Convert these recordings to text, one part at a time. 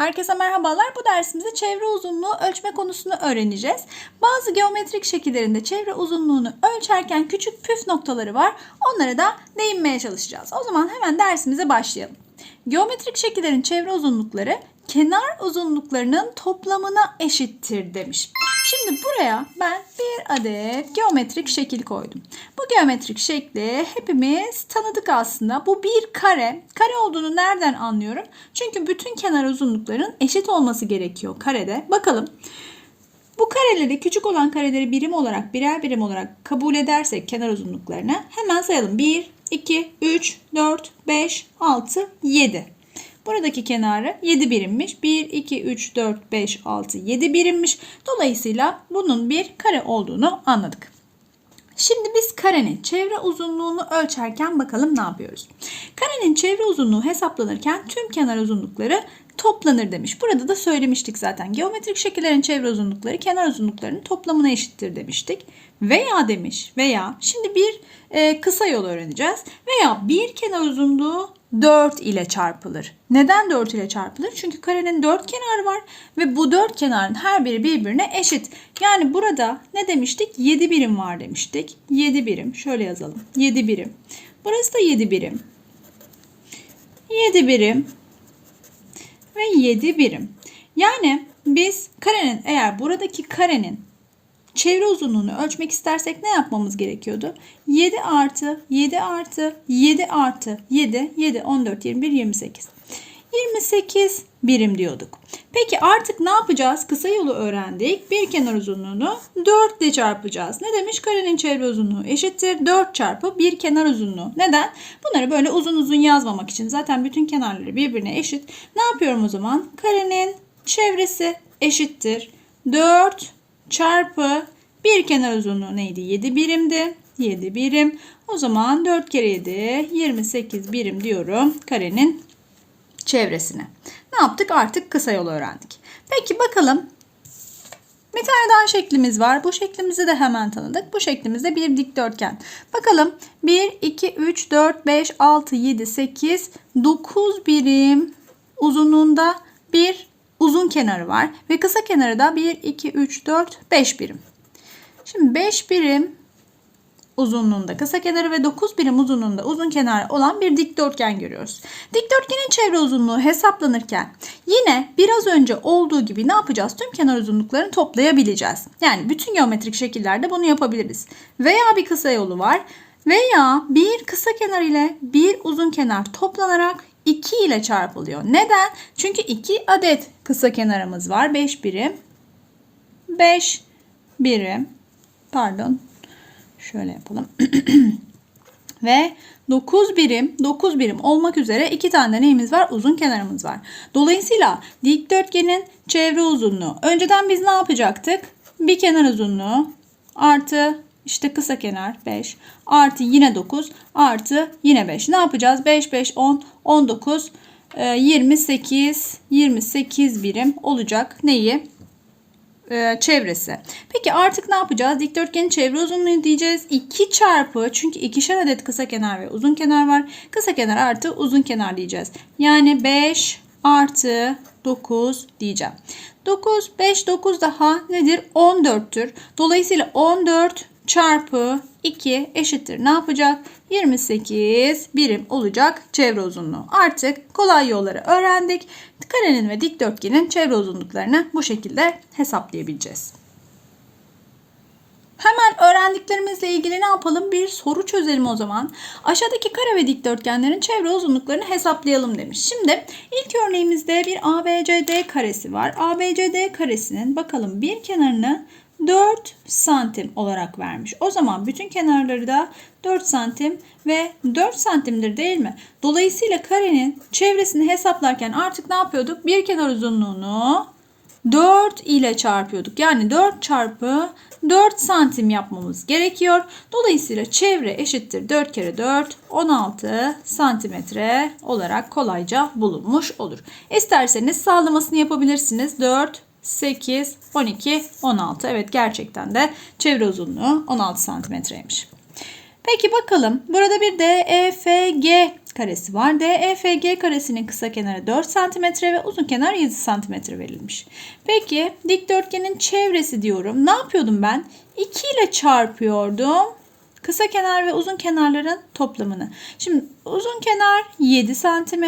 Herkese merhabalar. Bu dersimizde çevre uzunluğu ölçme konusunu öğreneceğiz. Bazı geometrik şekillerinde çevre uzunluğunu ölçerken küçük püf noktaları var. Onlara da değinmeye çalışacağız. O zaman hemen dersimize başlayalım. Geometrik şekillerin çevre uzunlukları kenar uzunluklarının toplamına eşittir demiş. Şimdi buraya ben bir adet geometrik şekil koydum. Bu geometrik şekli hepimiz tanıdık aslında. Bu bir kare. Kare olduğunu nereden anlıyorum? Çünkü bütün kenar uzunlukların eşit olması gerekiyor karede. Bakalım. Bu kareleri küçük olan kareleri birim olarak birer birim olarak kabul edersek kenar uzunluklarını hemen sayalım. 1, 2, 3, 4, 5, 6, 7. Buradaki kenarı 7 birimmiş. 1, 2, 3, 4, 5, 6, 7 birimmiş. Dolayısıyla bunun bir kare olduğunu anladık. Şimdi biz karenin çevre uzunluğunu ölçerken bakalım ne yapıyoruz. Karenin çevre uzunluğu hesaplanırken tüm kenar uzunlukları toplanır demiş. Burada da söylemiştik zaten. Geometrik şekillerin çevre uzunlukları kenar uzunluklarının toplamına eşittir demiştik. Veya demiş veya şimdi bir e, kısa yol öğreneceğiz. Veya bir kenar uzunluğu 4 ile çarpılır. Neden 4 ile çarpılır? Çünkü karenin 4 kenarı var ve bu 4 kenarın her biri birbirine eşit. Yani burada ne demiştik? 7 birim var demiştik. 7 birim. Şöyle yazalım. 7 birim. Burası da 7 birim. 7 birim ve 7 birim. Yani biz karenin eğer buradaki karenin çevre uzunluğunu ölçmek istersek ne yapmamız gerekiyordu? 7 artı 7 artı 7 artı 7 7 14 21 28. 28 birim diyorduk. Peki artık ne yapacağız? Kısa yolu öğrendik. Bir kenar uzunluğunu 4 ile çarpacağız. Ne demiş? Karenin çevre uzunluğu eşittir. 4 çarpı bir kenar uzunluğu. Neden? Bunları böyle uzun uzun yazmamak için. Zaten bütün kenarları birbirine eşit. Ne yapıyorum o zaman? Karenin çevresi eşittir. 4 çarpı bir kenar uzunluğu neydi? 7 birimdi. 7 birim. O zaman 4 kere 7 28 birim diyorum karenin çevresine. Ne yaptık? Artık kısa yol öğrendik. Peki bakalım. Bir tane daha şeklimiz var. Bu şeklimizi de hemen tanıdık. Bu şeklimizde bir dikdörtgen. Bakalım 1, 2, 3, 4, 5, 6, 7, 8, 9 birim uzunluğunda bir uzun kenarı var. Ve kısa kenarı da 1, 2, 3, 4, 5 birim. Şimdi 5 birim uzunluğunda kısa kenarı ve 9 birim uzunluğunda uzun kenarı olan bir dikdörtgen görüyoruz. Dikdörtgenin çevre uzunluğu hesaplanırken yine biraz önce olduğu gibi ne yapacağız? Tüm kenar uzunluklarını toplayabileceğiz. Yani bütün geometrik şekillerde bunu yapabiliriz. Veya bir kısa yolu var veya bir kısa kenar ile bir uzun kenar toplanarak 2 ile çarpılıyor. Neden? Çünkü 2 adet kısa kenarımız var. 5 birim. 5 birim. Pardon. Şöyle yapalım. Ve 9 birim, 9 birim olmak üzere iki tane neyimiz var? Uzun kenarımız var. Dolayısıyla dikdörtgenin çevre uzunluğu. Önceden biz ne yapacaktık? Bir kenar uzunluğu artı işte kısa kenar 5 artı yine 9 artı yine 5. Ne yapacağız? 5, 5, 10, 19, 28, 28 birim olacak. Neyi? e, çevresi. Peki artık ne yapacağız? Dikdörtgenin çevre uzunluğu diyeceğiz. 2 çarpı çünkü ikişer adet kısa kenar ve uzun kenar var. Kısa kenar artı uzun kenar diyeceğiz. Yani 5 artı 9 diyeceğim. 9, 5, 9 daha nedir? 14'tür. Dolayısıyla 14 çarpı 2 eşittir. Ne yapacak? 28 birim olacak çevre uzunluğu. Artık kolay yolları öğrendik. Karenin ve dikdörtgenin çevre uzunluklarını bu şekilde hesaplayabileceğiz. Hemen öğrendiklerimizle ilgili ne yapalım? Bir soru çözelim o zaman. Aşağıdaki kare ve dikdörtgenlerin çevre uzunluklarını hesaplayalım demiş. Şimdi ilk örneğimizde bir ABCD karesi var. ABCD karesinin bakalım bir kenarını 4 santim olarak vermiş. O zaman bütün kenarları da 4 santim ve 4 santimdir değil mi? Dolayısıyla karenin çevresini hesaplarken artık ne yapıyorduk? Bir kenar uzunluğunu 4 ile çarpıyorduk. Yani 4 çarpı 4 santim yapmamız gerekiyor. Dolayısıyla çevre eşittir 4 kere 4 16 santimetre olarak kolayca bulunmuş olur. İsterseniz sağlamasını yapabilirsiniz. 4 8, 12, 16. Evet gerçekten de çevre uzunluğu 16 santimetreymiş. Peki bakalım burada bir DEFG karesi var. DEFG karesinin kısa kenarı 4 cm ve uzun kenar 7 cm verilmiş. Peki dikdörtgenin çevresi diyorum. Ne yapıyordum ben? 2 ile çarpıyordum. Kısa kenar ve uzun kenarların toplamını. Şimdi uzun kenar 7 cm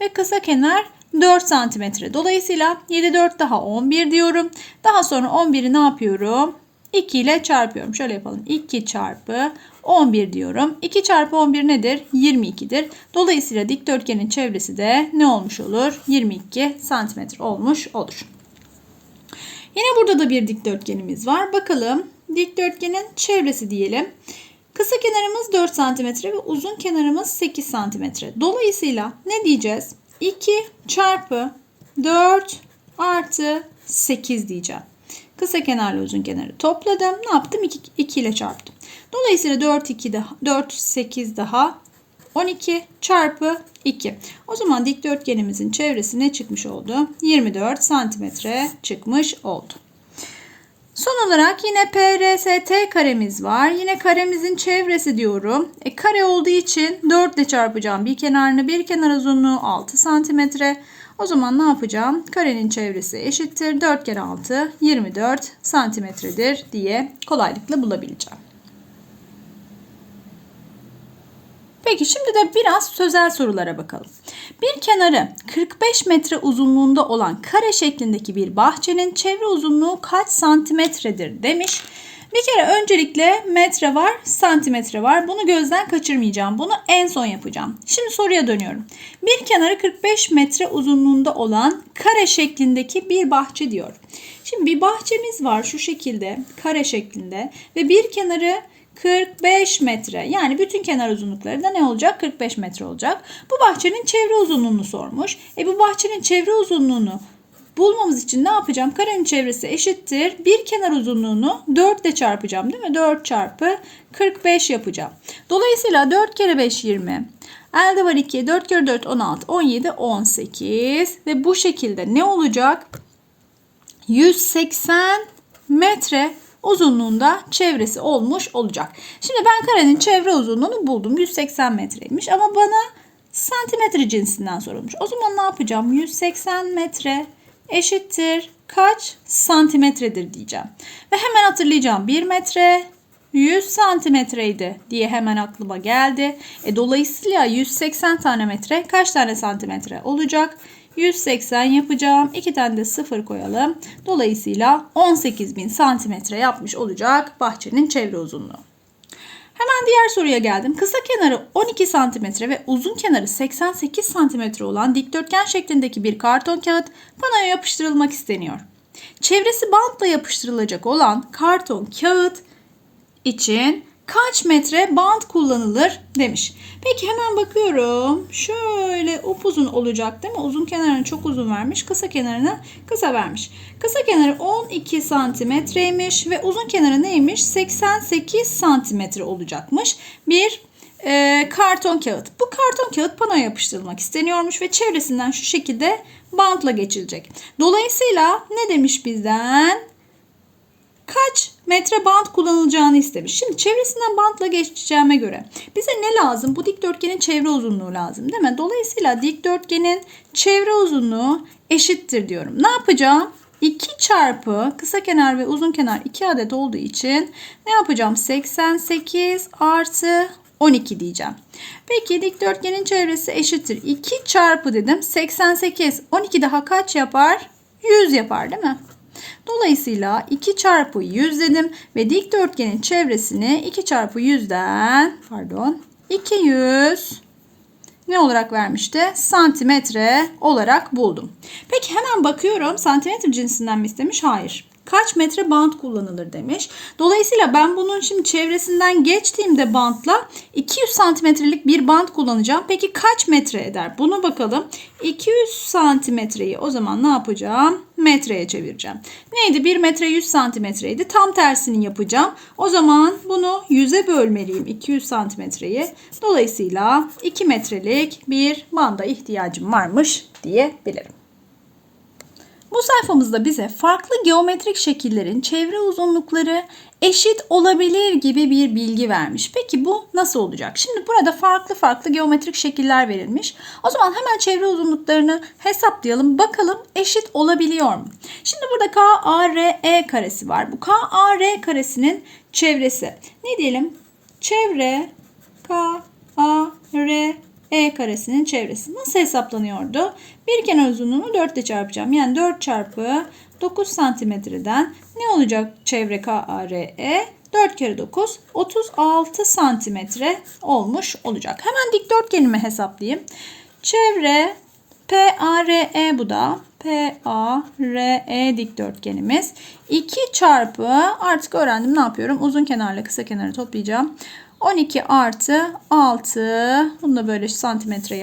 ve kısa kenar 4 cm. Dolayısıyla 7 4 daha 11 diyorum. Daha sonra 11'i ne yapıyorum? 2 ile çarpıyorum. Şöyle yapalım. 2 çarpı 11 diyorum. 2 çarpı 11 nedir? 22'dir. Dolayısıyla dikdörtgenin çevresi de ne olmuş olur? 22 santimetre olmuş olur. Yine burada da bir dikdörtgenimiz var. Bakalım dikdörtgenin çevresi diyelim. Kısa kenarımız 4 cm ve uzun kenarımız 8 cm. Dolayısıyla ne diyeceğiz? 2 çarpı 4 artı 8 diyeceğim. Kısa kenarla uzun kenarı topladım. Ne yaptım? 2, 2 ile çarptım. Dolayısıyla 4, 2 daha, 4, 8 daha 12 çarpı 2. O zaman dikdörtgenimizin çevresi ne çıkmış oldu? 24 santimetre çıkmış oldu. Son olarak yine PRST karemiz var. Yine karemizin çevresi diyorum. E, kare olduğu için 4 ile çarpacağım. Bir kenarını bir kenar uzunluğu 6 santimetre. O zaman ne yapacağım? Karenin çevresi eşittir. 4 kere 6 24 santimetredir diye kolaylıkla bulabileceğim. Peki şimdi de biraz sözel sorulara bakalım. Bir kenarı 45 metre uzunluğunda olan kare şeklindeki bir bahçenin çevre uzunluğu kaç santimetredir demiş. Bir kere öncelikle metre var, santimetre var. Bunu gözden kaçırmayacağım. Bunu en son yapacağım. Şimdi soruya dönüyorum. Bir kenarı 45 metre uzunluğunda olan kare şeklindeki bir bahçe diyor. Şimdi bir bahçemiz var şu şekilde, kare şeklinde ve bir kenarı 45 metre. Yani bütün kenar uzunlukları da ne olacak? 45 metre olacak. Bu bahçenin çevre uzunluğunu sormuş. E bu bahçenin çevre uzunluğunu bulmamız için ne yapacağım? Karenin çevresi eşittir. Bir kenar uzunluğunu 4 ile çarpacağım değil mi? 4 çarpı 45 yapacağım. Dolayısıyla 4 kere 5 20. Elde var 2. 4 kere 4 16. 17 18. Ve bu şekilde ne olacak? 180 metre uzunluğunda çevresi olmuş olacak. Şimdi ben karenin çevre uzunluğunu buldum. 180 metreymiş ama bana santimetre cinsinden sorulmuş. O zaman ne yapacağım? 180 metre eşittir kaç santimetredir diyeceğim. Ve hemen hatırlayacağım. 1 metre 100 santimetreydi diye hemen aklıma geldi. E, dolayısıyla 180 tane metre kaç tane santimetre olacak? 180 yapacağım. 2 tane de 0 koyalım. Dolayısıyla 18.000 santimetre yapmış olacak bahçenin çevre uzunluğu. Hemen diğer soruya geldim. Kısa kenarı 12 cm ve uzun kenarı 88 cm olan dikdörtgen şeklindeki bir karton kağıt panoya yapıştırılmak isteniyor. Çevresi bantla yapıştırılacak olan karton kağıt için kaç metre bant kullanılır demiş. Peki hemen bakıyorum. Şöyle upuzun olacak değil mi? Uzun kenarını çok uzun vermiş. Kısa kenarını kısa vermiş. Kısa kenarı 12 santimetreymiş ve uzun kenarı neymiş? 88 santimetre olacakmış. Bir e, karton kağıt. Bu karton kağıt panoya yapıştırılmak isteniyormuş ve çevresinden şu şekilde bantla geçilecek. Dolayısıyla ne demiş bizden? Kaç metre bant kullanılacağını istemiş. Şimdi çevresinden bantla geçeceğime göre bize ne lazım? Bu dikdörtgenin çevre uzunluğu lazım değil mi? Dolayısıyla dikdörtgenin çevre uzunluğu eşittir diyorum. Ne yapacağım? 2 çarpı kısa kenar ve uzun kenar 2 adet olduğu için ne yapacağım? 88 artı 12 diyeceğim. Peki dikdörtgenin çevresi eşittir. 2 çarpı dedim. 88. 12 daha kaç yapar? 100 yapar değil mi? Dolayısıyla 2 çarpı 100 dedim ve dikdörtgenin çevresini 2 çarpı 100'den pardon 200 ne olarak vermişti? Santimetre olarak buldum. Peki hemen bakıyorum santimetre cinsinden mi istemiş? Hayır kaç metre bant kullanılır demiş. Dolayısıyla ben bunun şimdi çevresinden geçtiğimde bantla 200 santimetrelik bir bant kullanacağım. Peki kaç metre eder? Bunu bakalım. 200 santimetreyi o zaman ne yapacağım? Metreye çevireceğim. Neydi? 1 metre 100 santimetreydi. Tam tersini yapacağım. O zaman bunu 100'e bölmeliyim 200 santimetreyi. Dolayısıyla 2 metrelik bir banda ihtiyacım varmış diyebilirim. Bu sayfamızda bize farklı geometrik şekillerin çevre uzunlukları, eşit olabilir gibi bir bilgi vermiş. Peki bu nasıl olacak? Şimdi burada farklı farklı geometrik şekiller verilmiş. O zaman hemen çevre uzunluklarını hesaplayalım. Bakalım eşit olabiliyor mu? Şimdi burada KARE karesi var. Bu KAR karesinin çevresi. Ne diyelim? Çevre KAR e karesinin çevresi nasıl hesaplanıyordu? Bir kenar uzunluğunu 4 ile çarpacağım. Yani 4 çarpı 9 santimetreden ne olacak çevre KARE? 4 kere 9 36 santimetre olmuş olacak. Hemen dikdörtgenimi hesaplayayım. Çevre PARE bu da. PARE dikdörtgenimiz. 2 çarpı artık öğrendim ne yapıyorum? Uzun kenarla kısa kenarı toplayacağım. 12 artı 6 bunu da böyle santimetre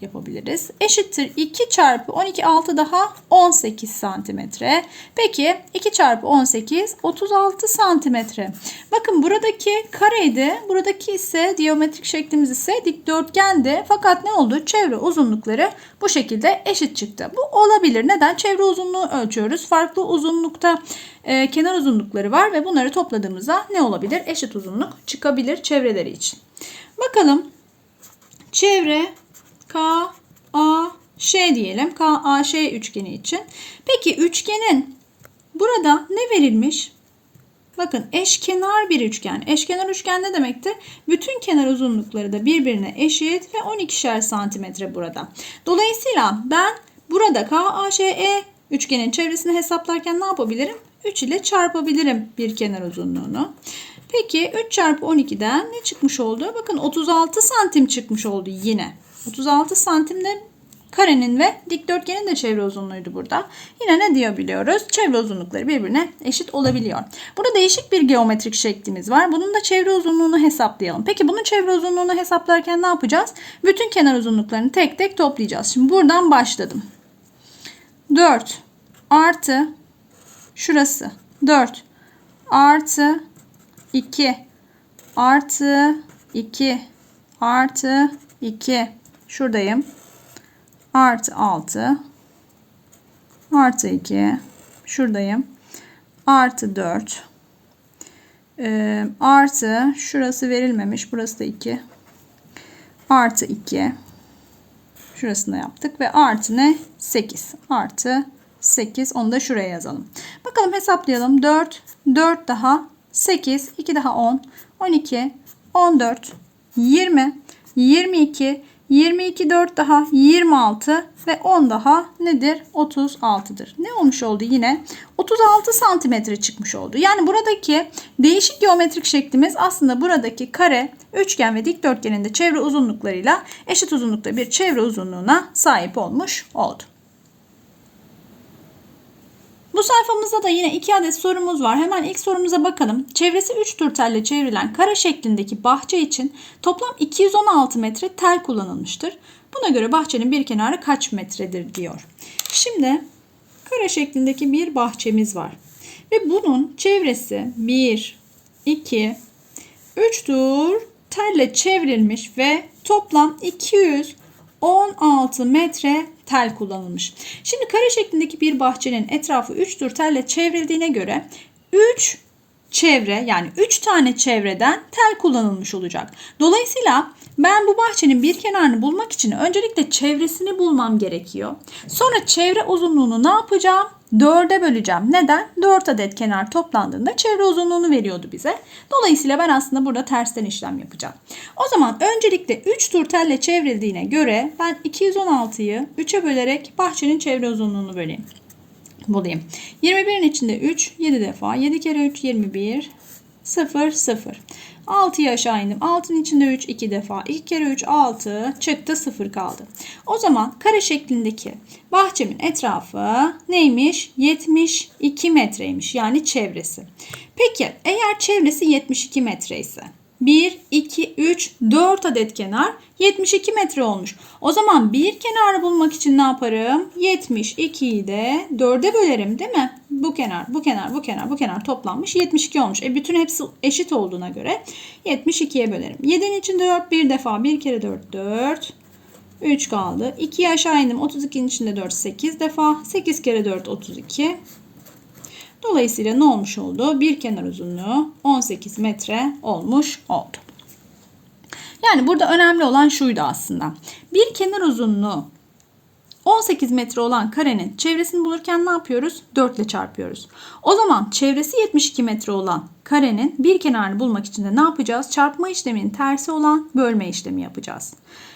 yapabiliriz. Eşittir 2 çarpı 12 6 daha 18 santimetre. Peki 2 çarpı 18 36 santimetre. Bakın buradaki kareydi. Buradaki ise diyometrik şeklimiz ise dikdörtgendi. Fakat ne oldu? Çevre uzunlukları bu şekilde eşit çıktı. Bu olabilir. Neden? Çevre uzunluğu ölçüyoruz. Farklı uzunlukta e, kenar uzunlukları var ve bunları topladığımızda ne olabilir? Eşit uzunluk çıkabilir çevreleri için. Bakalım çevre K A Ş diyelim. K A Ş üçgeni için. Peki üçgenin burada ne verilmiş? Bakın eşkenar bir üçgen. Eşkenar üçgen ne demekti? Bütün kenar uzunlukları da birbirine eşit ve 12'şer santimetre burada. Dolayısıyla ben burada KAŞE üçgenin çevresini hesaplarken ne yapabilirim? 3 ile çarpabilirim bir kenar uzunluğunu. Peki 3 çarpı 12'den ne çıkmış oldu? Bakın 36 santim çıkmış oldu yine. 36 santim de karenin ve dikdörtgenin de çevre uzunluğuydu burada. Yine ne diyebiliyoruz? Çevre uzunlukları birbirine eşit olabiliyor. Burada değişik bir geometrik şeklimiz var. Bunun da çevre uzunluğunu hesaplayalım. Peki bunun çevre uzunluğunu hesaplarken ne yapacağız? Bütün kenar uzunluklarını tek tek toplayacağız. Şimdi buradan başladım. 4 artı şurası. 4 artı 2 artı 2 artı 2 şuradayım. Artı 6 artı 2 şuradayım. Artı 4 ee, artı şurası verilmemiş. Burası da 2 artı 2 şurasını yaptık. Ve artı ne? 8 artı 8 onu da şuraya yazalım bakalım hesaplayalım 4 4 daha 8 2 daha 10 12 14 20 22 22 4 daha 26 ve 10 daha nedir? 36'dır. Ne olmuş oldu yine? 36 santimetre çıkmış oldu. Yani buradaki değişik geometrik şeklimiz aslında buradaki kare, üçgen ve dikdörtgenin de çevre uzunluklarıyla eşit uzunlukta bir çevre uzunluğuna sahip olmuş oldu. Bu sayfamızda da yine iki adet sorumuz var. Hemen ilk sorumuza bakalım. Çevresi 3 tur telle çevrilen kare şeklindeki bahçe için toplam 216 metre tel kullanılmıştır. Buna göre bahçenin bir kenarı kaç metredir diyor. Şimdi kare şeklindeki bir bahçemiz var. Ve bunun çevresi 1, 2, 3 tur telle çevrilmiş ve toplam 216 metre tel kullanılmış. Şimdi kare şeklindeki bir bahçenin etrafı 3 tur telle çevrildiğine göre 3 çevre yani 3 tane çevreden tel kullanılmış olacak. Dolayısıyla ben bu bahçenin bir kenarını bulmak için öncelikle çevresini bulmam gerekiyor. Sonra çevre uzunluğunu ne yapacağım? 4'e böleceğim. Neden? 4 adet kenar toplandığında çevre uzunluğunu veriyordu bize. Dolayısıyla ben aslında burada tersten işlem yapacağım. O zaman öncelikle 3 tur telle çevrildiğine göre ben 216'yı 3'e bölerek bahçenin çevre uzunluğunu böleyim. Bulayım. 21'in içinde 3, 7 defa. 7 kere 3, 21. 0, 0. 6'yı aşağı indim. 6'nın içinde 3 2 defa. 2 kere 3 6 çıktı 0 kaldı. O zaman kare şeklindeki bahçemin etrafı neymiş? 72 metreymiş. Yani çevresi. Peki eğer çevresi 72 metre ise 1, 2, 3, 4 adet kenar 72 metre olmuş. O zaman bir kenarı bulmak için ne yaparım? 72'yi de 4'e bölerim değil mi? Bu kenar, bu kenar, bu kenar, bu kenar toplanmış 72 olmuş. E bütün hepsi eşit olduğuna göre 72'ye bölerim. 7'nin içinde 4 bir defa. 1 kere 4 4. 3 kaldı. 2'yi aşağı indim. 32'nin içinde 4 8 defa. 8 kere 4 32. Dolayısıyla ne olmuş oldu? Bir kenar uzunluğu 18 metre olmuş oldu. Yani burada önemli olan şuydu aslında. Bir kenar uzunluğu 18 metre olan karenin çevresini bulurken ne yapıyoruz? 4 ile çarpıyoruz. O zaman çevresi 72 metre olan karenin bir kenarını bulmak için de ne yapacağız? Çarpma işleminin tersi olan bölme işlemi yapacağız.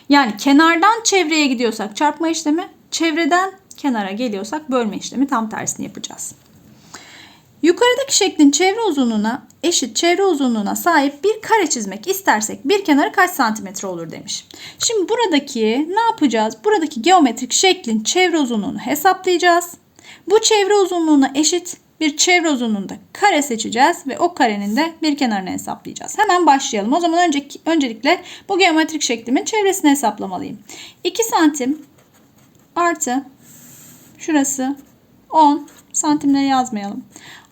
Yani kenardan çevreye gidiyorsak çarpma işlemi, çevreden kenara geliyorsak bölme işlemi tam tersini yapacağız. Yukarıdaki şeklin çevre uzunluğuna eşit çevre uzunluğuna sahip bir kare çizmek istersek bir kenarı kaç santimetre olur demiş. Şimdi buradaki ne yapacağız? Buradaki geometrik şeklin çevre uzunluğunu hesaplayacağız. Bu çevre uzunluğuna eşit bir çevre uzunluğunda kare seçeceğiz ve o karenin de bir kenarını hesaplayacağız. Hemen başlayalım. O zaman önce, öncelikle bu geometrik şeklimin çevresini hesaplamalıyım. 2 santim artı şurası 10 santimleri yazmayalım.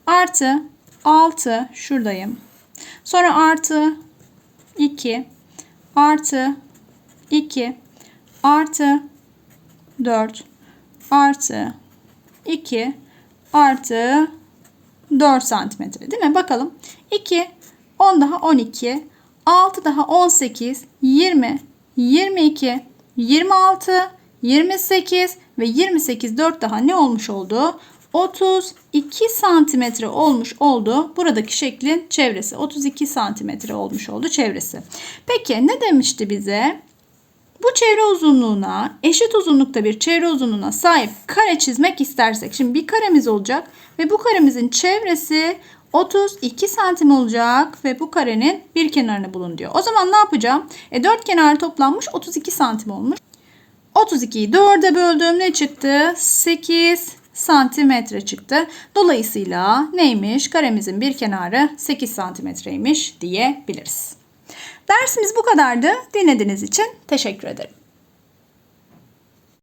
Artı 6 şuradayım. Sonra artı 2 artı 2 artı 4 artı 2 artı 4 santimetre değil mi? Bakalım. 2 10 daha 12 6 daha 18 20 22 26 28 ve 28 4 daha ne olmuş oldu? 32 santimetre olmuş oldu. Buradaki şeklin çevresi. 32 santimetre olmuş oldu çevresi. Peki ne demişti bize? Bu çevre uzunluğuna eşit uzunlukta bir çevre uzunluğuna sahip kare çizmek istersek. Şimdi bir karemiz olacak ve bu karemizin çevresi 32 santim olacak ve bu karenin bir kenarını bulun diyor. O zaman ne yapacağım? E, dört kenarı toplanmış 32 santim olmuş. 32'yi 4'e böldüm ne çıktı? 8 santimetre çıktı. Dolayısıyla neymiş? Karemizin bir kenarı 8 santimetreymiş diyebiliriz. Dersimiz bu kadardı. Dinlediğiniz için teşekkür ederim.